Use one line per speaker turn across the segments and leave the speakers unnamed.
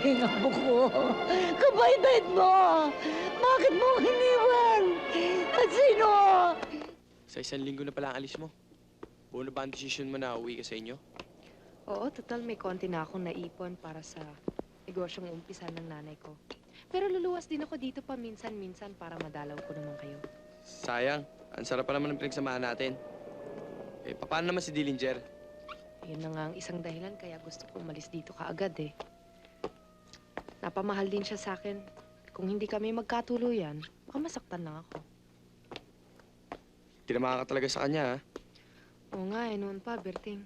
Pwede nga buko. Kabait-bait mo. Bakit mo ako iniwan? At sino?
Sa isang linggo na pala ang alis mo. Buo na ba ang desisyon mo na uwi ka sa inyo?
Oo, total may konti na akong naipon para sa negosyong umpisa ng nanay ko. Pero luluwas din ako dito pa minsan-minsan para madalaw ko naman kayo.
Sayang. Ang sarap pa naman ng pinagsamahan natin. Eh, paano naman si Dillinger?
Yun na nga ang isang dahilan kaya gusto ko umalis dito kaagad eh. Napamahal din siya sa akin. Kung hindi kami magkatuluyan, baka masaktan lang ako.
Tinamahan ka talaga sa kanya, ha?
Oo nga eh, noon pa, Berting.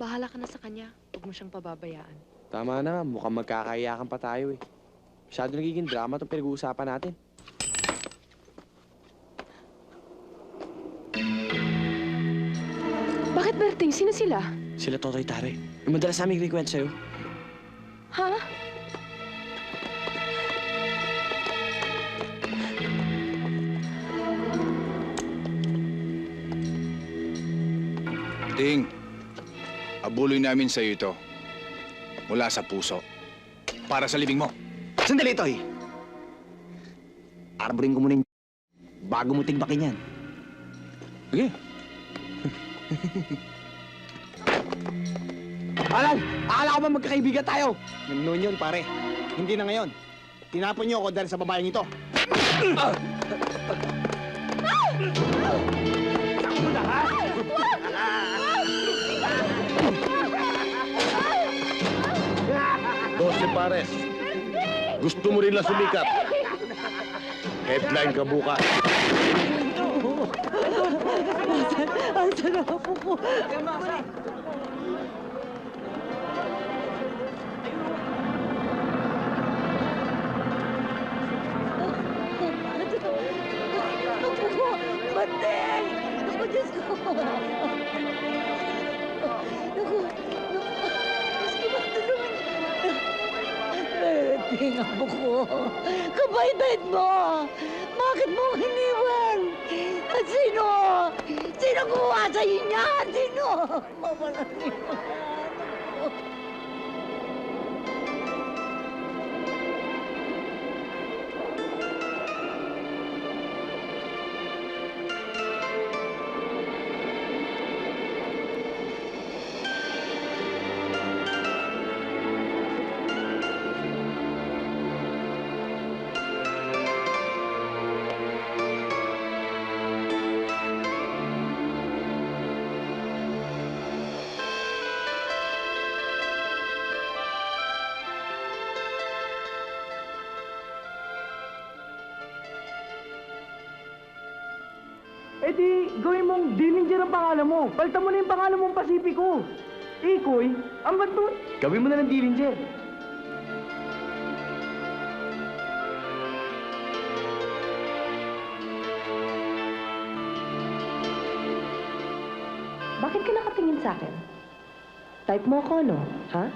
Bahala ka na sa kanya. Huwag mo siyang pababayaan.
Tama na, mukhang magkakayakan pa tayo, eh. Masyado nagiging drama itong pinag-uusapan natin.
Bakit, Berting? Sino sila?
Sila Totoy Tare. Yung madalas namin kikwento sa'yo.
Ha?
Ting, abuloy namin sa ito mula sa puso. Para sa libing mo.
Sandali, Toy. Arborin ko muna yung bago mo tigbakin yan.
Sige.
Alan! Akala ko ba magkakaibigan tayo?
Noon yun, pare. Hindi na ngayon. Tinapon niyo ako dahil sa babaeng ito.
Dose pares. Gusto mo rin lang sumikat. Headline ka bukas.
Ang sarap. Buko. Bandeng. Ako, Diyos ko. Pwede nga buko. Kabait-bait mo. Bakit mo ako iniwan? At sino? Sino kuha sa'yo niyan? Sino? Mawala niyo.
Eh di, gawin mong Dillinger ang pangalan mo. Palta mo na yung pangalan mong Pasipiko. Ikoy, ang ba't mo? Gawin mo na ng Dillinger.
Bakit ka nakatingin sa akin? Type mo ako, no? Ha?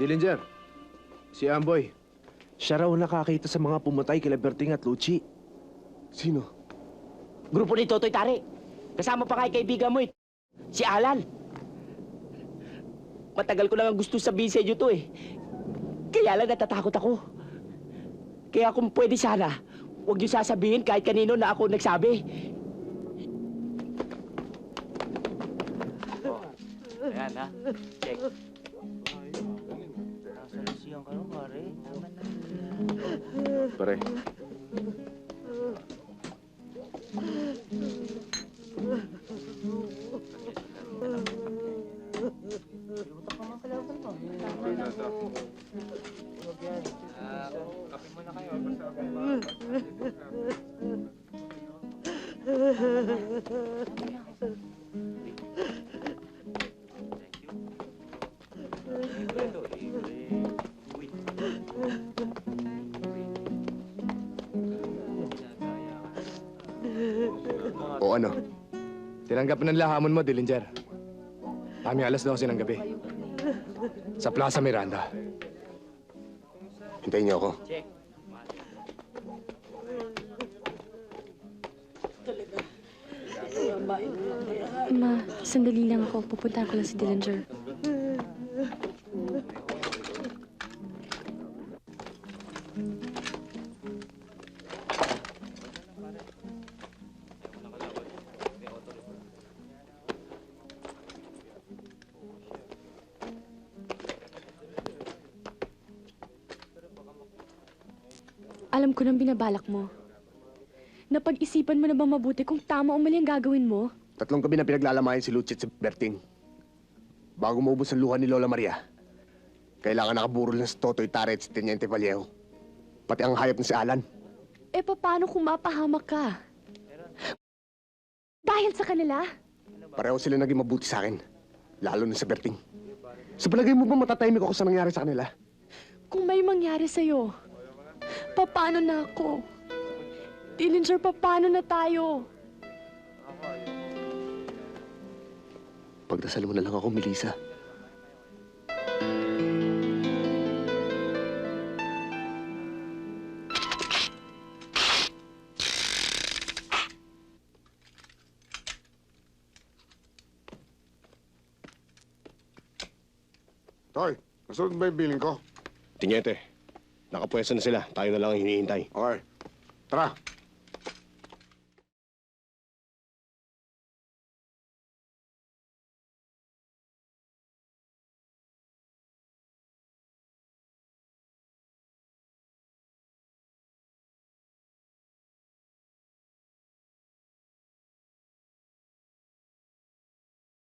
Dillinger, si Amboy. Siya raw nakakita sa mga pumatay kila Berting at Lucci. Sino?
Grupo ni Totoy Tare. Kasama pa kay kaibigan mo eh. Si Alan. Matagal ko lang ang gusto sabihin sa inyo to eh. Kaya lang natatakot ako. Kaya kung pwede sana, huwag niyo sasabihin kahit kanino na ako nagsabi.
Ayan, ha? Check.
Pare.
Ano? Tinanggap ng lahamon mo, Dillinger. Kami alas 12 ng gabi. Sa Plaza Miranda.
Hintayin niyo ako.
Ma, sandali lang ako. Pupuntahan ko lang si Dillinger. Alam ko nang binabalak mo. Napag-isipan mo na ba mabuti kung tama o mali ang gagawin mo?
Tatlong gabi na pinaglalamayan si Lucci at si Berting. Bago maubos ang luha ni Lola Maria, kailangan nakaburol na si Totoy Tare at si Teniente Vallejo. Pati ang hayop na si Alan.
Eh, paano kung mapahamak ka? Dahil sa kanila?
Pareho sila naging mabuti sa akin. Lalo na sa Berting. Sa palagay mo ba matatahimik ako sa nangyari sa kanila?
Kung may mangyari sa'yo, paano na ako? Dillinger, paano na tayo?
Pagdasal mo na lang ako, Melissa.
Toy, nasunod ba yung billing ko?
Tinyete, nakapwesto na sila. Tayo na lang ang hinihintay.
Okay. Tara,